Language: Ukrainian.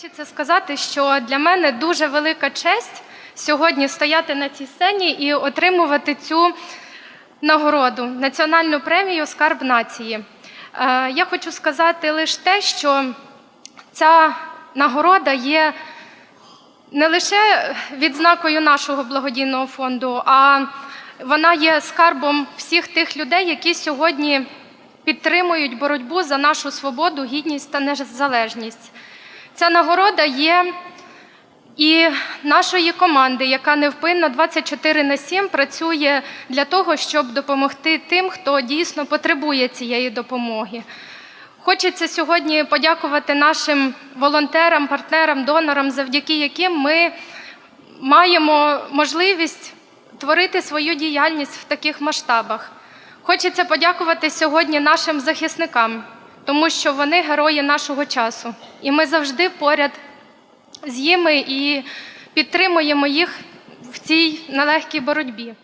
Хочеться сказати, що для мене дуже велика честь сьогодні стояти на цій сцені і отримувати цю нагороду національну премію Скарб нації. Е, Я хочу сказати лише те, що ця нагорода є не лише відзнакою нашого благодійного фонду, а вона є скарбом всіх тих людей, які сьогодні підтримують боротьбу за нашу свободу, гідність та незалежність. Ця нагорода є і нашої команди, яка невпинно 24 на 7 працює для того, щоб допомогти тим, хто дійсно потребує цієї допомоги. Хочеться сьогодні подякувати нашим волонтерам, партнерам, донорам, завдяки яким ми маємо можливість творити свою діяльність в таких масштабах. Хочеться подякувати сьогодні нашим захисникам, тому що вони герої нашого часу, і ми завжди поряд з ними і підтримуємо їх в цій нелегкій боротьбі.